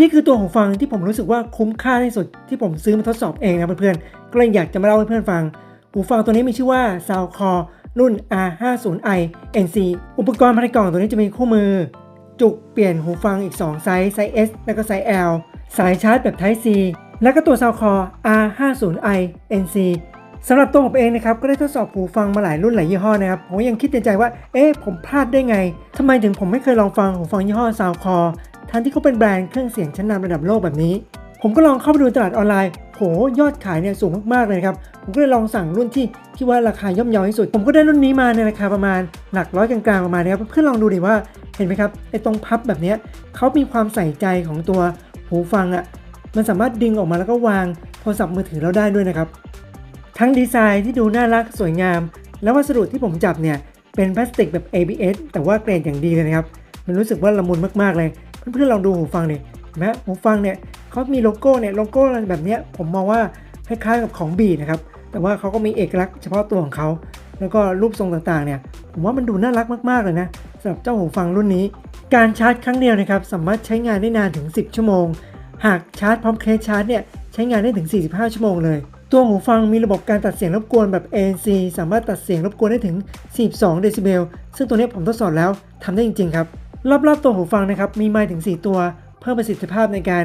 นี่คือตัวหูฟังที่ผมรู้สึกว่าคุ้มค่าที่สุดที่ผมซื้อมาทดสอบเองนะเพื่อนๆก็เลยอยากจะมาเล่าให้เพื่อนฟัง หูฟังตัวนี้มีชื่อว่า Soundcore รุ่น R50i NC อุปกรณ์ภายในกล่องตัวนี้จะมีคู่มือ จุกเปลี่ยนหูฟังอีก 2 ไซส์ไซส์ S แล้วก็ไซส์ L สายชาร์จแบบ Type C แล้วก็ตัว Soundcore R50i NC สำหรับตัวผมเองนะครับก็ได้ทดสอบหูฟังมาหลายรุ่นหลายยี่ห้อนะครับผมยังคิดในใจว่า เอ๊ะผมพลาดได้ไงทำไมถึงผมไม่เคยลองฟังหูฟังยี่ห้อ Soundcore ทั้งที่เขาเป็นแบรนด์เครื่องเสียงชั้นนำระดับโลกแบบนี้ ผมก็ลองเข้าไปดูตลาดออนไลน์โหยอดขายเนี่ยสูงมากๆเลยครับ ผมก็เลยลองสั่งรุ่นที่ที่ว่าราคาย่อมเยาที่สุด ผมก็ได้รุ่นนี้มาในราคาประมาณหลักร้อยกลางๆประมาณนี้ครับเพื่อนลองดูดิว่าเห็นไหมครับไอ้ตรงพับแบบเนี้ยเขามีความใส่ใจของตัวหูฟังอะ่ะมันสามารถดึงออกมาแล้วก็วางโทรศัพท์มือถือเราได้ด้วยนะครับ ทั้งดีไซน์ที่ดูน่ารักสวยงาม และวัสดุที่ผมจับเนี่ยเป็นพลาสติกแบบ ABS แต่ว่าเกรดอย่างดีเลยนะครับ มันรู้สึกว่าละมุนมากๆเลย เพื่อนๆลองดูหูฟังเนี่ยนะหูฟังเนี่ยเขามีโลโก้เนี่ยโลโก้อะไรแบบเนี้ยผมมองว่าคล้ายๆกับของบีนะครับ แต่ว่าเขาก็มีเอกลักษณ์เฉพาะตัวของเขา แล้วก็รูปทรงต่างๆเนี่ยผมว่ามันดูน่ารักมากๆเลยนะสำหรับเจ้าหูฟังรุ่นนี้ การชาร์จครั้งเดียวนะครับสามารถใช้งานได้นานถึง 10 ชั่วโมง หากชาร์จพร้อมเคสชาร์จเนี่ยใช้งานได้ถึง 45 ชั่วโมงเลย ตัวหูฟังมีระบบการตัดเสียงรบกวนแบบ ANC สามารถตัดเสียงรบกวนได้ถึง 42 เดซิเบลซึ่งตัวนี้ผมทดสอบแล้วทำได้จริงๆครับ รอบๆตัวหูฟังนะครับมีไมค์ถึง 4 ตัว เพิ่มประสิทธิภาพในการ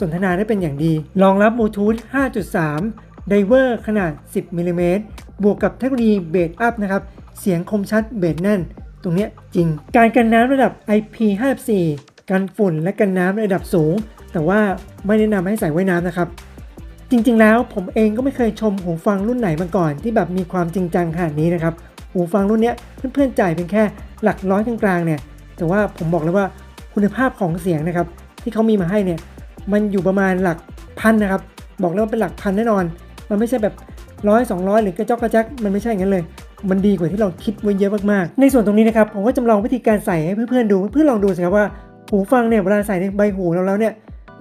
สนทนาได้เป็นอย่างดี รองรับบลูทูธ 5.3 ไดเวอร์ขนาด 10มิลลิเมตรบวกกับเทคโนโลยีเบสอัพนะครับ เสียงคมชัดเบสแน่น ตรงนี้จริง การกันน้ำระดับ IP54 กันฝุ่นและกันน้ำระดับสูง แต่ว่าไม่แนะนำให้ใส่ไว้น้ำนะครับ จริงๆ แล้วผมเองก็ไม่เคยชมหูฟังรุ่นไหนมาก่อน ที่แบบมีความจริงจังขนาดนี้นะครับ หูฟังรุ่นเนี้ยเพื่อนๆจ่ายเป็นแค่หลักร้อยกลางๆเนี่ย แต่ว่าผมบอกเลยว่าคุณภาพของเสียงนะครับ ที่เขามีมาให้เนี่ยมันอยู่ประมาณหลักพันนะครับ บอกเลยว่าเป็นหลักพันแน่นอน มันไม่ใช่แบบร้อยสองร้อยหรือกระจอกกระแจกมันไม่ใช่อย่างนั้นเลย มันดีกว่าที่เราคิดไว้เยอะมากๆ ในส่วนตรงนี้นะครับผมก็จำลองวิธีการใส่ให้เพื่อนๆดูเพื่อลองดูสิครับว่าหูฟังเนี่ยเวลาใส่ในใบหูเราแล้วเนี่ย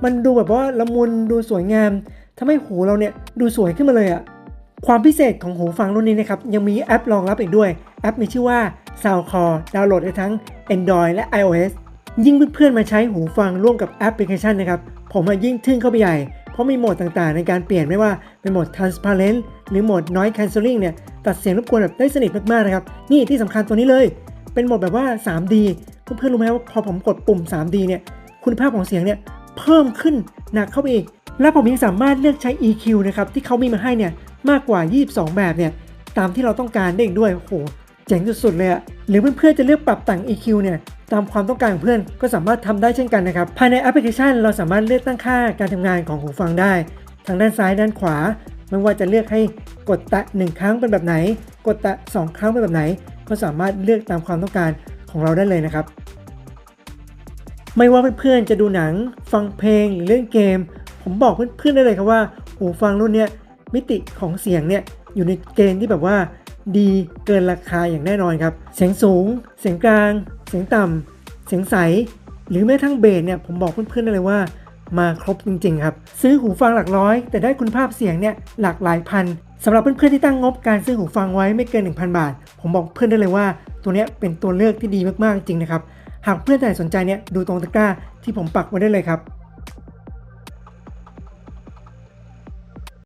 มันดูแบบว่าละมุนดูสวยงามทำให้หูเราเนี่ยดูสวยขึ้นมาเลยอะความพิเศษของหูฟังรุ่นนี้นะครับยังมีแอปรองรับอีกด้วยแอปมีชื่อว่า Soundcore ดาวน์โหลดได้ทั้ง Android และ iOS ยิ่งเพื่อนๆมาใช้หูฟังร่วมกับแอปพลิเคชันนะครับ ผมยิ่งทึ่งเข้าไปใหญ่ เพราะมีโหมดต่างๆ ในการเปลี่ยนไม่ว่าเป็นโหมด transparent หรือโหมด noise cancelling เนี่ยตัดเสียงรบกวนแบบได้สนิทมากๆนะครับ นี่ที่สำคัญตัวนี้เลย เป็นโหมดแบบว่า 3D เพื่อนๆรู้ไหมว่าพอผมกดปุ่ม 3D เนี่ยคุณภาพของเสียงเนี่ยเพิ่มขึ้นหนักเข้าไปอีก และผมยังสามารถเลือกใช้ EQ นะครับที่เขามีมาให้เนี่ยมากกว่า 22 แบบเนี่ยตามที่เราต้องการได้อีกด้วยโอ้โห เจ๋งสุดๆเลยอะหรือเพื่อนๆจะเลือกปรับแต่ง EQ เนี่ยตามความต้องการของเพื่อนก็สามารถทำได้เช่นกันนะครับ ภายในแอปพลิเคชันเราสามารถเลือกตั้งค่าการทำงานของหูฟังได้ ทางด้านซ้ายด้านขวา ไม่ว่าจะเลือกให้กดแตะ 1 ครั้งเป็นแบบไหน กดแตะ 2 ครั้งเป็นแบบไหน ก็สามารถเลือกตามความต้องการของเราได้เลยนะครับ ไม่ว่าเพื่อนๆจะดูหนัง ฟังเพลงหรือเล่นเกม ผมบอกเพื่อนๆได้เลยครับว่าหูฟังรุ่นนี้มิติของเสียงเนี่ยอยู่ในเกณฑ์ที่แบบว่า ดีเกินราคาอย่างแน่นอนครับ เสียงสูง เสียงกลาง เสียงต่ำ เสียงใส หรือแม้ทั้งเบสเนี่ยผมบอกเพื่อนๆได้เลยว่ามาครบจริงๆครับ ซื้อหูฟังหลักร้อย แต่ได้คุณภาพเสียงเนี่ยหลากหลายพันสำหรับเพื่อนๆที่ตั้งงบการซื้อหูฟังไว้ไม่เกิน 1,000 บาท ผมบอกเพื่อนได้เลยว่า ตัวเนี้ยเป็นตัวเลือกที่ดีมากๆจริงๆนะครับ หากเพื่อนท่านไหนสนใจเนี่ยดูตรงตะกร้าที่ผมปักไว้ได้เลยครับ